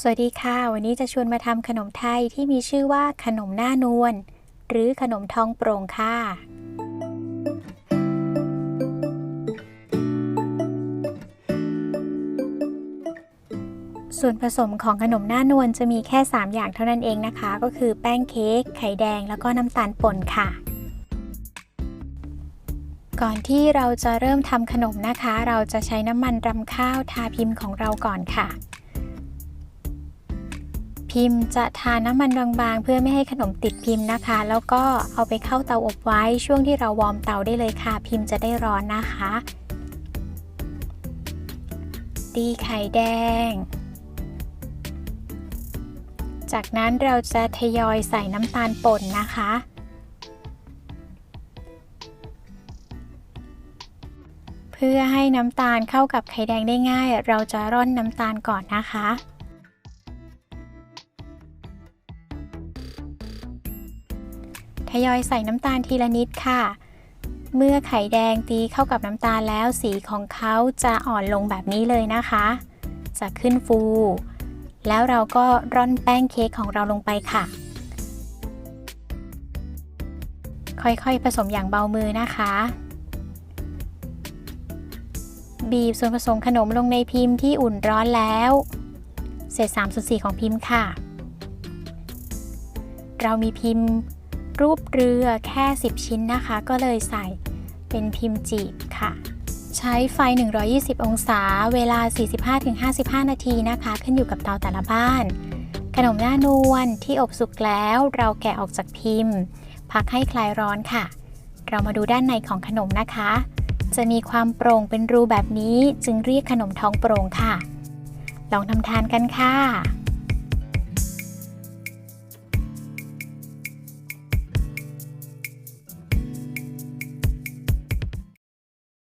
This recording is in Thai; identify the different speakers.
Speaker 1: สวัสดีค่ะ วันนี้จะชวนมาทำขนมไทยที่มีชื่อว่าขนมหน้านวลหรือขนมทองโปร่งค่ะ ส่วนผสมของขนมหน้านวลจะมีแค่ 3 อย่างเท่านั้นเองนะคะ ก็คือแป้งเค้กไข่แดงแล้วก็น้ำตาลป่นค่ะ ก่อนที่เราจะเริ่มทำขนมนะคะ เราจะใช้น้ำมันรำข้าวทาพิมพ์ของเราก่อนค่ะ พิมพ์ จะทาน้ำมันบางๆ เพื่อไม่ให้ขนมติดพิมพ์นะคะ แล้วก็เอาไปเข้าเตาอบไว้ช่วงที่เราวอร์มเตาได้เลยค่ะ พิมพ์จะได้ร้อนนะคะตีไข่แดง จากนั้นเราจะทยอยใส่น้ำตาลป่นนะคะเพื่อให้น้ำตาลเข้ากับไข่แดงได้ง่าย เราจะร่อนน้ำตาลก่อนนะคะ ทยอยใส่น้ำตาลทีละนิดค่ะ เมื่อไข่แดงตีเข้ากับน้ำตาลแล้วสีของเขาจะอ่อนลงแบบนี้เลยนะคะ จะขึ้นฟู แล้วเราก็ร่อนแป้งเค้กของเราลงไปค่ะ ค่อยๆผสมอย่างเบามือนะคะ บีบส่วนผสมขนมลงในพิมพ์ที่อุ่นร้อนแล้ว เศษ3ส่วน4ของพิมพ์ค่ะ เรามีพิมพ์ รูปเรือแค่ 10 ชิ้นนะคะ ก็เลยใส่เป็นพิมพ์จีบค่ะ ใช้ไฟ 120 องศา เวลา 45-55 นาทีนะคะ ขึ้นอยู่กับเตาแต่ละบ้าน ขนมหน้านวลที่อบสุกแล้วเราแกะออกจากพิมพ์ พักให้คลายร้อนค่ะ เรามาดูด้านในของขนมนะคะ จะมีความโปร่งเป็นรูแบบนี้จึงเรียกขนมท้องโปร่งค่ะ ลองทำทานกันค่ะ